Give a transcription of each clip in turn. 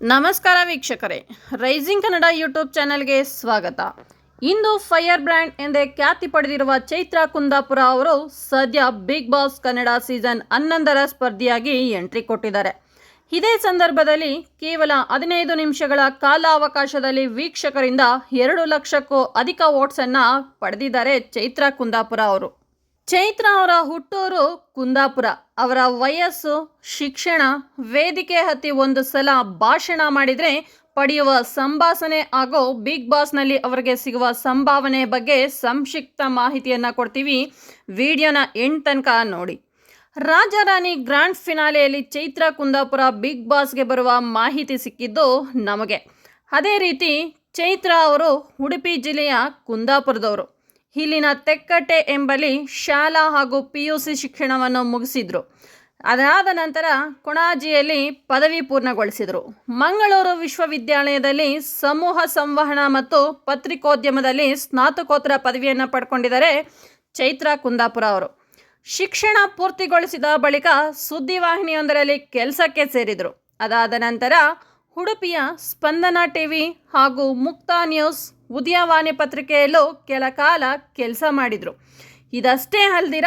ನಮಸ್ಕಾರ ವೀಕ್ಷಕರೇ. Rising Kannada YouTube ಚಾನೆಲ್ಗೆ ಸ್ವಾಗತ. ಇಂದು ಫೈರ್ ಬ್ರ್ಯಾಂಡ್ ಎಂದೇ ಖ್ಯಾತಿ ಪಡೆದಿರುವ ಚೈತ್ರ ಕುಂದಾಪುರ ಅವರು ಸದ್ಯ ಬಿಗ್ ಬಾಸ್ ಕನ್ನಡ ಸೀಸನ್ ಹನ್ನೊಂದರ ಸ್ಪರ್ಧಿಯಾಗಿ ಎಂಟ್ರಿ ಕೊಟ್ಟಿದ್ದಾರೆ. ಇದೇ ಸಂದರ್ಭದಲ್ಲಿ ಕೇವಲ ಹದಿನೈದು ನಿಮಿಷಗಳ ಕಾಲಾವಕಾಶದಲ್ಲಿ ವೀಕ್ಷಕರಿಂದ ಎರಡು ಲಕ್ಷಕ್ಕೂ ಅಧಿಕ ವೋಟ್ಸನ್ನು ಪಡೆದಿದ್ದಾರೆ ಚೈತ್ರ ಕುಂದಾಪುರ ಅವರು. ಚೈತ್ರ ಅವರ ಹುಟ್ಟೂರು ಕುಂದಾಪುರ. ಅವರ ವಯಸ್ಸು, ಶಿಕ್ಷಣ, ವೇದಿಕೆ ಹತ್ತಿ ಒಂದು ಸಲ ಭಾಷಣ ಮಾಡಿದರೆ ಪಡೆಯುವ ಸಂಭಾಷಣೆ ಹಾಗೂ ಬಿಗ್ ಬಾಸ್ನಲ್ಲಿ ಅವರಿಗೆ ಸಿಗುವ ಸಂಭಾವನೆ ಬಗ್ಗೆ ಸಂಕ್ಷಿಪ್ತ ಮಾಹಿತಿಯನ್ನು ಕೊಡ್ತೀವಿ. ವಿಡಿಯೋನ ಎಂಡ್ ತನಕ ನೋಡಿ. ರಾಜಾರಾಣಿ ಗ್ರ್ಯಾಂಡ್ ಫಿನಾಲೆಯಲ್ಲಿ ಚೈತ್ರ ಕುಂದಾಪುರ ಬಿಗ್ ಬಾಸ್ಗೆ ಬರುವ ಮಾಹಿತಿ ಸಿಕ್ಕಿದ್ದು ನಮಗೆ. ಅದೇ ರೀತಿ ಚೈತ್ರ ಅವರು ಉಡುಪಿ ಜಿಲ್ಲೆಯ ಕುಂದಾಪುರದವರು. ಇಲ್ಲಿನ ತೆಕ್ಕಟ್ಟೆ ಎಂಬಲ್ಲಿ ಶಾಲಾ ಹಾಗೂ ಪಿ ಯು ಸಿ ಶಿಕ್ಷಣವನ್ನು ಮುಗಿಸಿದರು. ಅದಾದ ನಂತರ ಕೊಣಾಜಿಯಲ್ಲಿ ಪದವಿ ಪೂರ್ಣಗೊಳಿಸಿದರು. ಮಂಗಳೂರು ವಿಶ್ವವಿದ್ಯಾಲಯದಲ್ಲಿ ಸಮೂಹ ಸಂವಹನ ಮತ್ತು ಪತ್ರಿಕೋದ್ಯಮದಲ್ಲಿ ಸ್ನಾತಕೋತ್ತರ ಪದವಿಯನ್ನು ಪಡ್ಕೊಂಡಿದ್ದಾರೆ ಚೈತ್ರ ಕುಂದಾಪುರ ಅವರು. ಶಿಕ್ಷಣ ಪೂರ್ತಿಗೊಳಿಸಿದ ಬಳಿಕ ಸುದ್ದಿವಾಹಿನಿಯೊಂದರಲ್ಲಿ ಕೆಲಸಕ್ಕೆ ಸೇರಿದರು. ಅದಾದ ನಂತರ ಉಡುಪಿಯ ಸ್ಪಂದನ ಟಿವಿ ಹಾಗೂ ಮುಕ್ತ ನ್ಯೂಸ್ ಉದಯವಾಣಿ ಪತ್ರಿಕೆಯಲ್ಲೂ ಕೆಲ ಕಾಲ ಕೆಲಸ ಮಾಡಿದರು. ಇದಷ್ಟೇ ಅಲ್ದಿರ,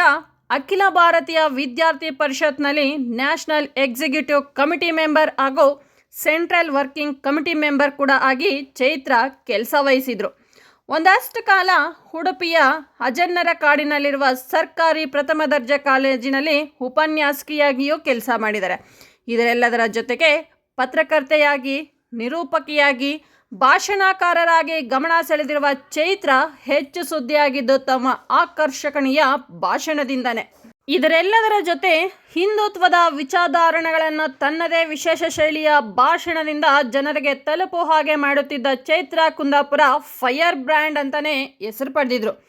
ಅಖಿಲ ಭಾರತೀಯ ವಿದ್ಯಾರ್ಥಿ ಪರಿಷತ್ನಲ್ಲಿ ನ್ಯಾಷನಲ್ ಎಕ್ಸಿಕ್ಯೂಟಿವ್ ಕಮಿಟಿ ಮೆಂಬರ್ ಹಾಗೂ ಸೆಂಟ್ರಲ್ ವರ್ಕಿಂಗ್ ಕಮಿಟಿ ಮೆಂಬರ್ ಕೂಡ ಆಗಿ ಚೈತ್ರ ಕೆಲಸ ವಹಿಸಿದರು. ಒಂದಷ್ಟು ಕಾಲ ಉಡುಪಿಯ ಅಜನ್ನರ ಕಾಡಿನಲ್ಲಿರುವ ಸರ್ಕಾರಿ ಪ್ರಥಮ ದರ್ಜೆ ಕಾಲೇಜಿನಲ್ಲಿ ಉಪನ್ಯಾಸಕಿಯಾಗಿಯೂ ಕೆಲಸ ಮಾಡಿದ್ದಾರೆ. ಇದರೆಲ್ಲದರ ಜೊತೆಗೆ ಪತ್ರಕರ್ತೆಯಾಗಿ, ನಿರೂಪಕಿಯಾಗಿ ಭಾಷಣಕಾರರಾಗಿ ಗಮನ ಸೆಳೆದಿರುವ ಚೈತ್ರ ಹೆಚ್ಚು ಸುದ್ದಿಯಾಗಿದ್ದು ತಮ್ಮ ಆಕರ್ಷಕಣೀಯ ಭಾಷಣದಿಂದನೇ. ಇದರೆಲ್ಲದರ ಜೊತೆ ಹಿಂದುತ್ವದ ವಿಚಾರಧಾರಣೆಗಳನ್ನು ತನ್ನದೇ ವಿಶೇಷ ಶೈಲಿಯ ಭಾಷಣದಿಂದ ಜನರಿಗೆ ತಲುಪುವ ಹಾಗೆ ಮಾಡುತ್ತಿದ್ದ ಚೈತ್ರ ಕುಂದಾಪುರ ಫೈರ್ ಬ್ರ್ಯಾಂಡ್ ಅಂತಲೇ ಹೆಸರು ಪಡೆದಿದ್ರು.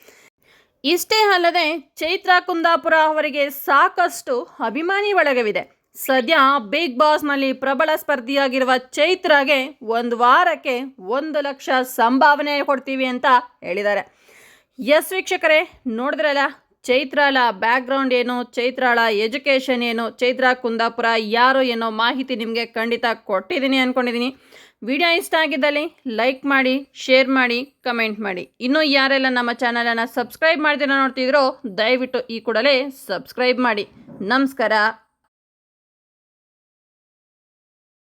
ಇಷ್ಟೇ ಅಲ್ಲದೆ ಚೈತ್ರ ಕುಂದಾಪುರ ಅವರಿಗೆ ಸಾಕಷ್ಟು ಅಭಿಮಾನಿ ಬಳಗವಿದೆ. ಸದ್ಯ ಬಿಗ್ ಬಾಸ್ನಲ್ಲಿ ಪ್ರಬಲ ಸ್ಪರ್ಧಿಯಾಗಿರುವ ಚೈತ್ರಾಗೆ ಒಂದು ವಾರಕ್ಕೆ ಒಂದು ಲಕ್ಷ ಸಂಭಾವನೆ ಕೊಡ್ತೀವಿ ಅಂತ ಹೇಳಿದ್ದಾರೆ. ಎಸ್ ವೀಕ್ಷಕರೇ, ನೋಡಿದ್ರಲ್ಲ ಚೈತ್ರಾಳ ಬ್ಯಾಕ್ಗ್ರೌಂಡ್ ಏನು ಚೈತ್ರಾಳ ಎಜುಕೇಷನ್ ಏನು, ಚೈತ್ರ ಕುಂದಾಪುರ ಯಾರು ಏನೋ ಮಾಹಿತಿ ನಿಮಗೆ ಖಂಡಿತ ಕೊಟ್ಟಿದ್ದೀನಿ ಅಂದ್ಕೊಂಡಿದ್ದೀನಿ ವಿಡಿಯೋ ಇಷ್ಟ ಆಗಿದ್ದಲ್ಲಿ ಲೈಕ್ ಮಾಡಿ ಶೇರ್ ಮಾಡಿ ಕಮೆಂಟ್ ಮಾಡಿ. ಇನ್ನೂ ಯಾರೆಲ್ಲ ನಮ್ಮ ಚಾನಲನ್ನು ಸಬ್ಸ್ಕ್ರೈಬ್ ಮಾಡ್ತೀರ ನೋಡ್ತಿದ್ರೋ, ದಯವಿಟ್ಟು ಈ ಕೂಡಲೇ ಸಬ್ಸ್ಕ್ರೈಬ್ ಮಾಡಿ. ನಮಸ್ಕಾರ.